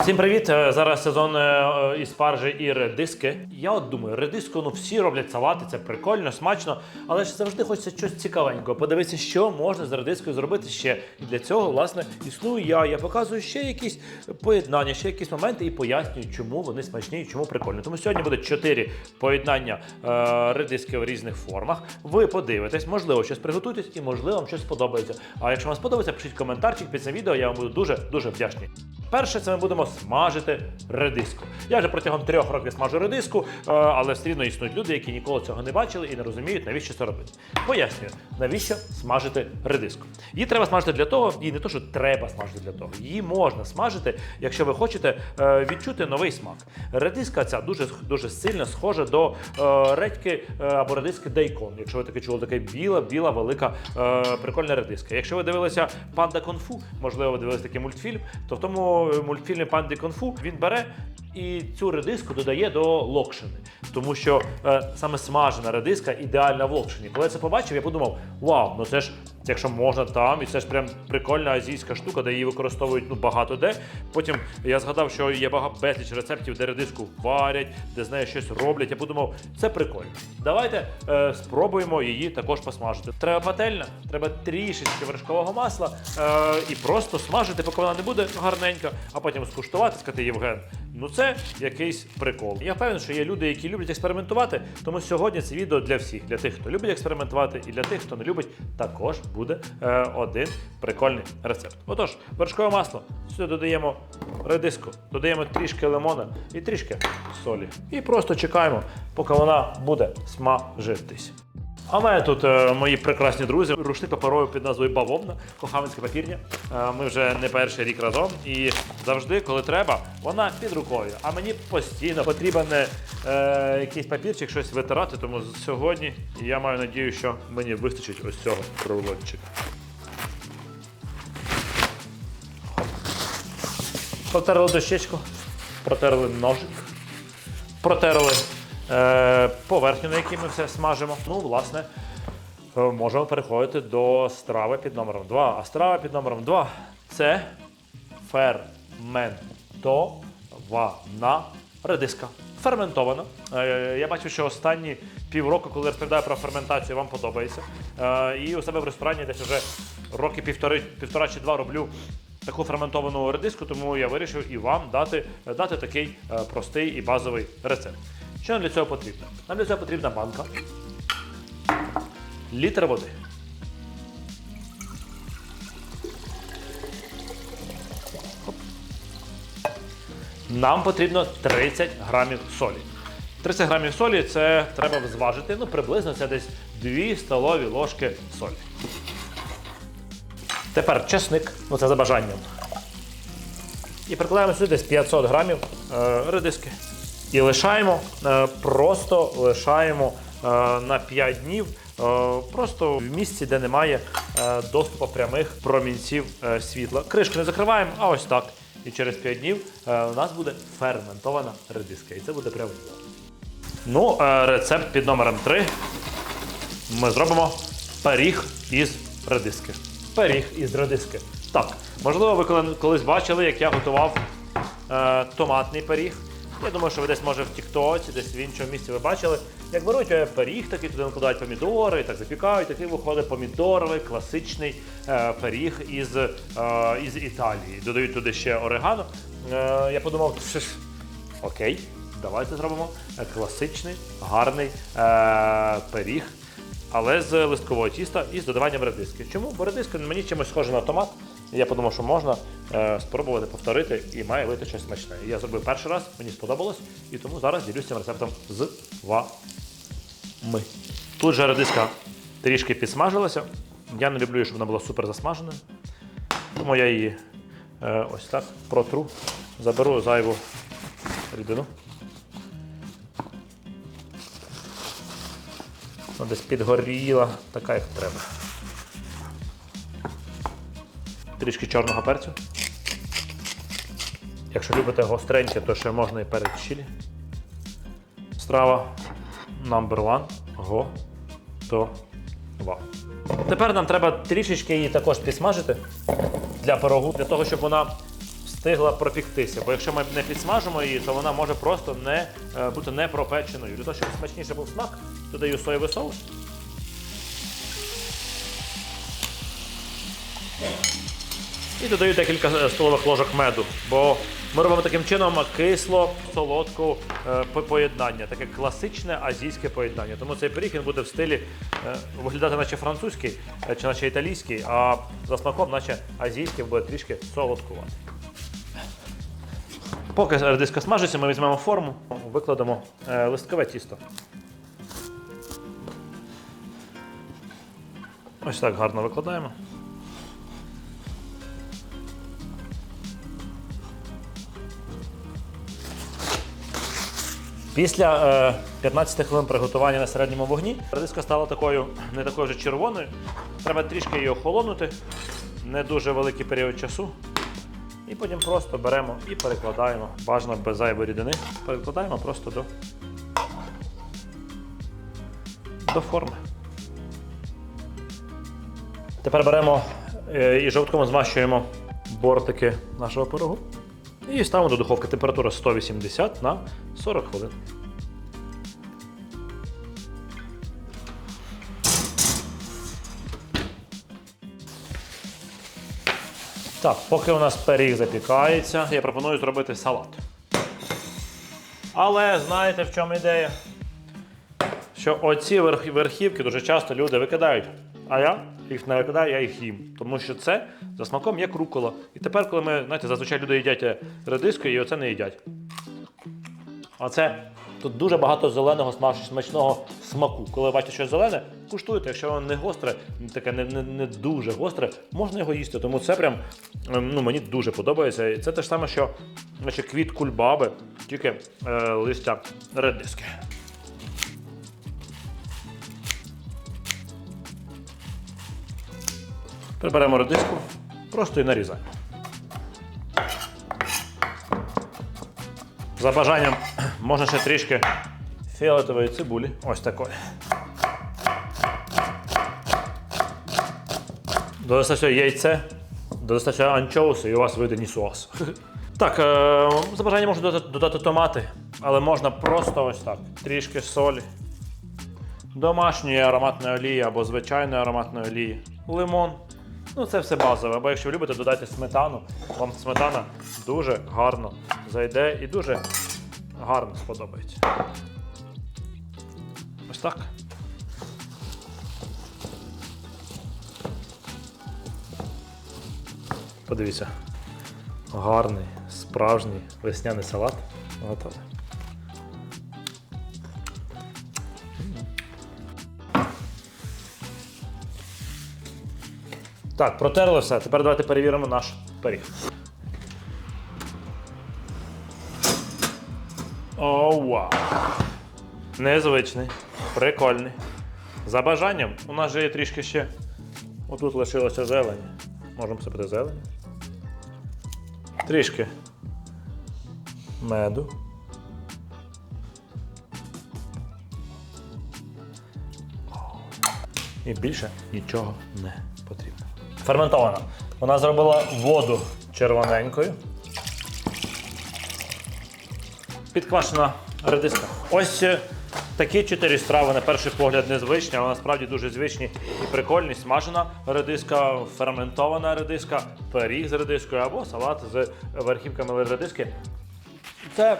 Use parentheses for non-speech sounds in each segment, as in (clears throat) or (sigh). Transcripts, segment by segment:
Всім привіт! Е, Зараз сезон е, із спаржі і редиски. Я от думаю, редиску ну всі роблять салати, це прикольно, смачно, але ж завжди хочеться щось цікавенького. Подивитися, що можна з редискою зробити ще. І для цього, власне, існую я. Я показую ще якісь поєднання, ще якісь моменти і пояснюю, чому вони смачні і чому прикольно. Тому сьогодні буде чотири поєднання е, редиски в різних формах. Ви подивитесь, можливо, щось приготуєтесь і можливо вам щось сподобається. А якщо вам сподобається, пишіть коментарчик під цим відео, я вам буду дуже дуже вдячний. Перше, це ми будемо смажити редиску. Я вже протягом трьох років смажу редиску, е, але все рівно існують люди, які ніколи цього не бачили і не розуміють, навіщо це робити. Пояснюю, навіщо смажити редиску. Її треба смажити для того, і не то, що треба смажити для того. Її можна смажити, якщо ви хочете е, відчути новий смак. Редиска ця дуже дуже сильно схожа до е, редьки або редиски дейкон. Якщо ви таке чули, така біла, біла, велика, прикольна редиска. Якщо ви дивилися панда Конфу, можливо, ви дивилися такий мультфільм, то в тому мультфільмі Панди Конфу він бере і цю редиску додає до локшини. Тому що е, саме смажена редиска ідеальна в локшині. Коли я це побачив, я подумав: вау, ну це ж якщо можна там, і це ж прям прикольна азійська штука, де її використовують ну багато де. Потім я згадав, що є багато безліч рецептів, де редиску варять, де з нею щось роблять. Я подумав, це прикольно. Давайте е, спробуємо її також посмажити. Треба пательня, треба трішечки вершкового масла е, і просто смажити, поки вона не буде гарненька, а потім скуштувати, сказати Євген. Ну це якийсь прикол. Я впевнений, що є люди, які люблять експериментувати. Тому сьогодні це відео для всіх, для тих, хто любить експериментувати, і для тих, хто не любить, також буде е, один прикольний рецепт. Отож, вершкове масло. Сюди додаємо редиску, додаємо трішки лимона і трішки солі. І просто чекаємо, поки вона буде смажитись. А мене тут е, мої прекрасні друзі, рушник паперовий під назвою Бавовна, Кохавинська папірня. Е, ми вже не перший рік разом, і завжди, коли треба, вона під рукою. А мені постійно потрібен е, якийсь папірчик, щось витирати. Тому сьогодні я маю надію, що мені вистачить ось цього рулончика. Протерли дощечку, протерли ножик, протерли поверхню, на якій ми все смажимо. Ну, власне, е, можемо переходити до страви під номером 2. А страва під номером 2 це ферментована редиска. Ферментована. Е, я бачу, що останні півроку, коли розповідаю про ферментацію, вам подобається. Е, і у себе в ресторані десь вже роки півтори, півтора чи два роблю таку ферментовану редиску, тому я вирішив і вам дати, дати такий е, простий і базовий рецепт. Що нам для цього потрібно? Нам для цього потрібна банка, літр води. Нам потрібно 30 грамів солі. 30 грамів солі це треба зважити, ну приблизно це десь 2 столові ложки солі. Тепер чесник, ну це за бажанням. І прикладаємо сюди десь 500 грамів е, редиски. І лишаємо, е, просто лишаємо е, на 5 днів, е, просто в місці, де немає доступу прямих промінців світла. Кришку не закриваємо, а ось так. І через 5 днів у нас буде ферментована редиска. І це буде прямо. Ну, рецепт під номером 3. Ми зробимо пиріг із редиски. Пиріг із редиски. Так, можливо, ви колись бачили, як я готував е, томатний пиріг. Я думаю, що ви десь може в Тіктоці, десь в іншому місці ви бачили. Як беруть е, пиріг, такий туди накладають помідори, так запікають, такий виходить помідоровий, класичний е, пиріг із, е, із Італії. Додають туди ще орегано. Е, я подумав, «Що ж, окей, давайте зробимо е, класичний, гарний е, пиріг але з листкового тіста і з додаванням редиски. Чому? Бо редиска мені чимось схожа на томат. Я подумав, що можна е, спробувати повторити і має вийти щось смачне. Я зробив перший раз, мені сподобалось, і тому зараз ділюся цим рецептом з вами. Тут же редиска трішки підсмажилася. Я не люблю, щоб вона була супер засмаженою. Тому я її е, ось так протру, заберу зайву рідину. Десь підгоріла, така як треба. Трішки чорного перцю. Якщо любите гостреньке, то ще можна і перець чилі. Страва number one. Готова. Тепер нам треба трішечки її також підсмажити для пирогу, для того, щоб вона встигла пропіктися. Бо якщо ми не підсмажимо її, то вона може просто не е, бути не пропеченою. Для того, щоб смачніше був смак, додаю соєвий соус. І додаю декілька е, столових ложок меду, бо ми робимо таким чином кисло солодку е, поєднання, таке класичне азійське поєднання. Тому цей пиріг він буде в стилі е, виглядати наче французький чи наче італійський, а за смаком, наче азійський, буде трішки солодкуватий. Поки редиска смажиться, ми візьмемо форму, викладемо листкове тісто. Ось так гарно викладаємо. Після е, 15 хвилин приготування на середньому вогні редиска стала такою не такою вже червоною. Треба трішки її охолонути, не дуже великий період часу. І потім просто беремо і перекладаємо, бажано без зайвої рідини, перекладаємо просто до, до форми. Тепер беремо е, і жовтком змащуємо бортики нашого пирогу. І ставимо до духовки температура 180 на 40 хвилин. Так, поки у нас пиріг запікається, я пропоную зробити салат. Але знаєте, в чому ідея? Що оці верхівки дуже часто люди викидають. А я їх не викидаю, я їх їм. Тому що це за смаком як рукола. І тепер, коли ми, знаєте, зазвичай люди їдять е, редиску і оце не їдять. А це тут дуже багато зеленого смачного смаку. Коли бачите щось зелене, куштуйте, якщо воно не гостре, таке не, не, не дуже гостре, можна його їсти. Тому це прям ем, ну, мені дуже подобається. І це те ж саме, що наче квіт кульбаби, тільки е, листя редиски. Приберемо редиску, просто і нарізаємо. За бажанням (clears throat) можна ще трішки фіолетової цибулі. Ось такої. Додасте яйце, додасте анчоуси і у вас вийде нісуас. (laughs) Так, е, за бажанням можна додати томати, але можна просто ось так. Трішки солі, домашньої ароматної олії або звичайної ароматної олії, лимон. Ну, це все базове. Або якщо ви любите, додайте сметану. Вам сметана дуже гарно зайде і дуже гарно сподобається. Ось так. Подивіться. Гарний, справжній весняний салат. Готовий. Так, протерли все. Тепер давайте перевіримо наш пиріг. О, вау! Незвичний, прикольний. За бажанням, у нас же є трішки ще. Отут лишилося зелені. Можемо сипати зелень. Трішки меду. І більше нічого не потрібно. Ферментована. Вона зробила воду червоненькою. Підквашена редиска. Ось е, такі чотири страви на перший погляд незвичні, але насправді дуже звичні і прикольні. Смажена редиска, ферментована редиска, пиріг з редискою або салат з верхівками редиски. Це,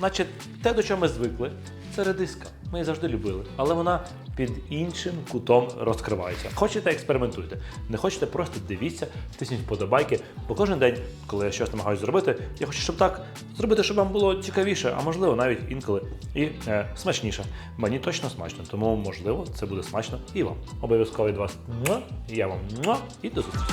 наче, те, до чого ми звикли. Це редиска. Ми її завжди любили, але вона під іншим кутом розкривається. Хочете, експериментуйте. Не хочете, просто дивіться, тисніть вподобайки. Бо кожен день, коли я щось намагаюся зробити, я хочу, щоб так зробити, щоб вам було цікавіше, а можливо навіть інколи і е, смачніше. Мені точно смачно, тому можливо це буде смачно і вам. Обов'язково від вас. Я вам і до зустрічі.